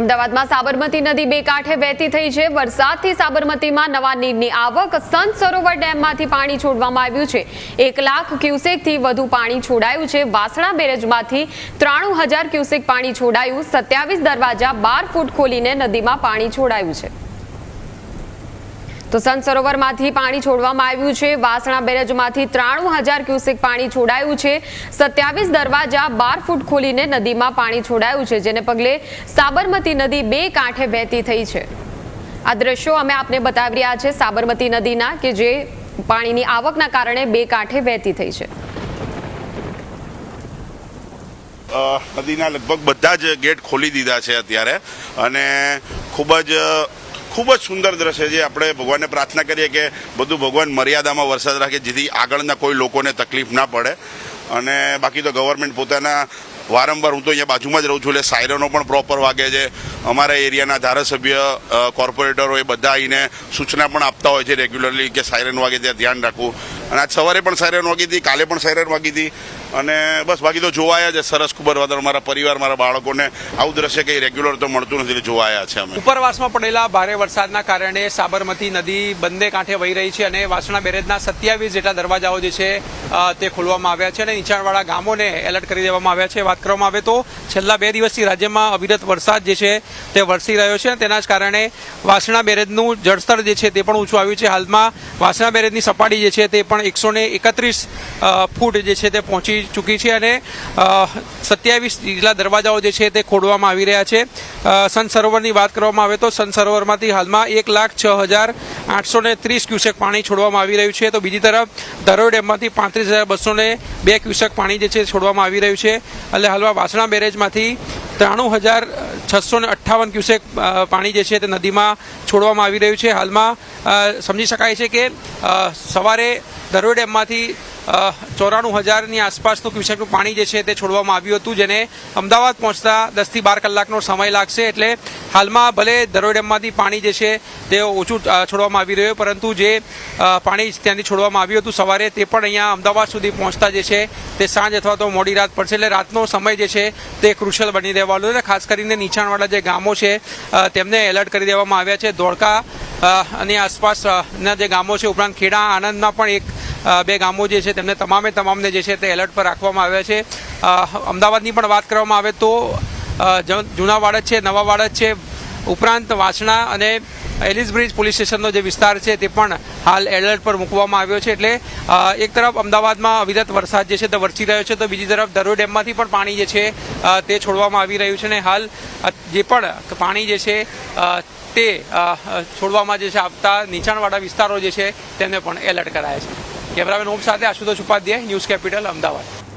અમદાવાદમાં સાબરમતી નદી બે કાંઠે વહેતી થઈ છે. વરસાદથી સાબરમતીમાં નવા નીરની આવક સંત સરોવર ડેમમાંથી પાણી છોડવામાં આવ્યું છે. એક લાખ ક્યુસેકથી વધુ પાણી છોડાયું છે. વાસણા બેરેજમાંથી ત્રાણું હજાર ક્યુસેક પાણી છોડાયું. સત્યાવીસ દરવાજા બાર ફૂટ ખોલીને નદીમાં પાણી છોડાયું છે. તો સંત સરોવરમાંથી પાણી છોડવામાં આવ્યું છે. વાસણા બેરેજમાંથી ત્રાણું હજાર ક્યુસેક પાણી છોડાયું છે. સત્યાવીસ દરવાજા બાર ફૂટ ખોલીને નદીમાં પાણી છોડાયું છે, જેને પગલે સાબરમતી નદી બે કાંઠે વહેતી થઈ છે. આ દ્રશ્યો અમે આપને બતાવી રહ્યા છે સાબરમતી નદીના, કે જે પાણીની આવકના કારણે બે કાંઠે વહેતી થઈ છે. નદીના લગભગ બધા જ ગેટ ખોલી દીધા છે અત્યારે. અને ખૂબ જ ખૂબ જ સુંદર દ્રશ્ય છે. આપણે ભગવાનને પ્રાર્થના કરીએ કે બધું ભગવાન મર્યાદામાં વરસાદ રાખે, જેથી આગળના કોઈ લોકોને તકલીફ ના પડે. અને બાકી તો ગવર્મેન્ટ પોતાના વારંવાર, હું તો અહીંયા બાજુમાં જ રહું છું, એટલે સાયરનો પણ પ્રોપર વાગે છે. અમારા એરિયાના ધારાસભ્ય કોર્પોરેટરો એ બધા આવીને સૂચના પણ આપતા હોય છે રેગ્યુલરલી કે સાયરન વાગે, ત્યાં ધ્યાન રાખવું. અને આજ સવારે પણ સાયરન વાગી હતી, કાલે પણ સાયરન વાગી હતી. અને બસ બાકી તો જોવાયા છે. સરસ જ મારા પરિવાર, મારા બાળકોને. આવું દ્રશ્ય કંઈ રેગ્યુલર તો મળતું નથી જોવાયા છે અમે. ઉપરવાસમાં પડેલા ભારે વરસાદના કારણે સાબરમતી નદી બંને કાંઠે વહી રહી છે અને વાસણા બેરેજના સત્યાવીસ જેટલા દરવાજાઓ જે છે તે ખોલવામાં આવ્યા છે અને નીચાણવાળા ગામોને એલર્ટ કરી દેવામાં આવ્યા છે. વાત કરવામાં આવે તો છેલ્લા બે દિવસથી રાજ્યમાં અવિરત વરસાદ જે છે, તે વરસી રહ્યો છે તેના જ કારણે વાસણા બેરેજનું જળસ્તર જે છે, તે પણ ઊંચું આવ્યું છે. હાલમાં વાસણા બેરેજની સપાટી જે છે, તે પણ એકસો એકત્રીસ ફૂટ જે છે, તે પહોંચી ચૂકી છે અને સત્યાવીસ જેટલા દરવાજાઓ જે છે તે ખોડવામાં આવી રહ્યા છે. સન સરોવરની વાત કરવામાં આવે તો સન સરોવરમાંથી હાલમાં એક લાખ છ હજાર આઠસો ને ત્રીસ ક્યુસેક પાણી છોડવામાં આવી રહ્યું છે. તો બીજી તરફ, ધરોઈ ડેમમાંથી પાંત્રીસ હજાર બસો ને બે ક્યુસેક પાણી જે છે છોડવામાં આવી રહ્યું છે. એટલે હાલમાં વાસણા બેરેજમાંથી ત્રાણું હજાર છસો ને અઠ્ઠાવન ક્યુસેક પાણી જે છે તે નદીમાં છોડવામાં આવી રહ્યું છે. હાલમાં સમજી શકાય છે કે સવારે ધરોઈ ડેમમાંથી ચોરાણું હજારની આસપાસનું ક્યુસેકનું પાણી જે છે તે છોડવામાં આવ્યું હતું, જેને અમદાવાદ પહોંચતા દસથી બાર કલાકનો સમય લાગશે. એટલે હાલમાં ભલે ધરોઈ ડેમમાંથી પાણી જે છે તે ઓછું છોડવામાં આવી રહ્યું, પરંતુ જે પાણી ત્યાંથી છોડવામાં આવ્યું હતું સવારે તે પણ અહીંયા અમદાવાદ સુધી પહોંચતા જે છે તે સાંજ અથવા તો મોડી રાત પડશે. એટલે રાતનો સમય જે છે તે ક્રુશિયલ બની રહેવાનો છે. ખાસ કરીને નીચાણવાળા જે ગામો છે તેમને એલર્ટ કરી દેવામાં આવ્યા છે. ધોળકા અને આસપાસના જે ગામો છે, ઉપરાંત ખેડા, આણંદમાં પણ એક બે ગામો જે છે તેમને તમામે તમામને જે છે તે એલર્ટ પર રાખવામાં આવ્યા છે. અમદાવાદની પણ વાત કરવામાં આવે તો જૂના વાડજ છે નવા વાડજ છે, ઉપરાંત વાસણા અને એલિસ બ્રિજ પોલીસ સ્ટેશનનો જે વિસ્તાર છે તે પણ હાલ એલર્ટ પર મૂકવામાં આવ્યો છે. એટલે એક તરફ અમદાવાદમાં અવિરત વરસાદ જે છે તે વરસી રહ્યો છે તો બીજી તરફ દરો ડેમમાંથી પણ પાણી જે છે તે છોડવામાં આવી રહ્યું છે અને હાલ જે પણ પાણી જે છે તે છોડવામાં જે છે આવતા નીચાણવાળા વિસ્તારો જે છે તેને પણ એલર્ટ કરાયા છે. કેમેરામેન ઓમ સાથે આશુતોષ ઉપાધ્યાય ન્યૂઝ કેપિટલ અમદાવાદ.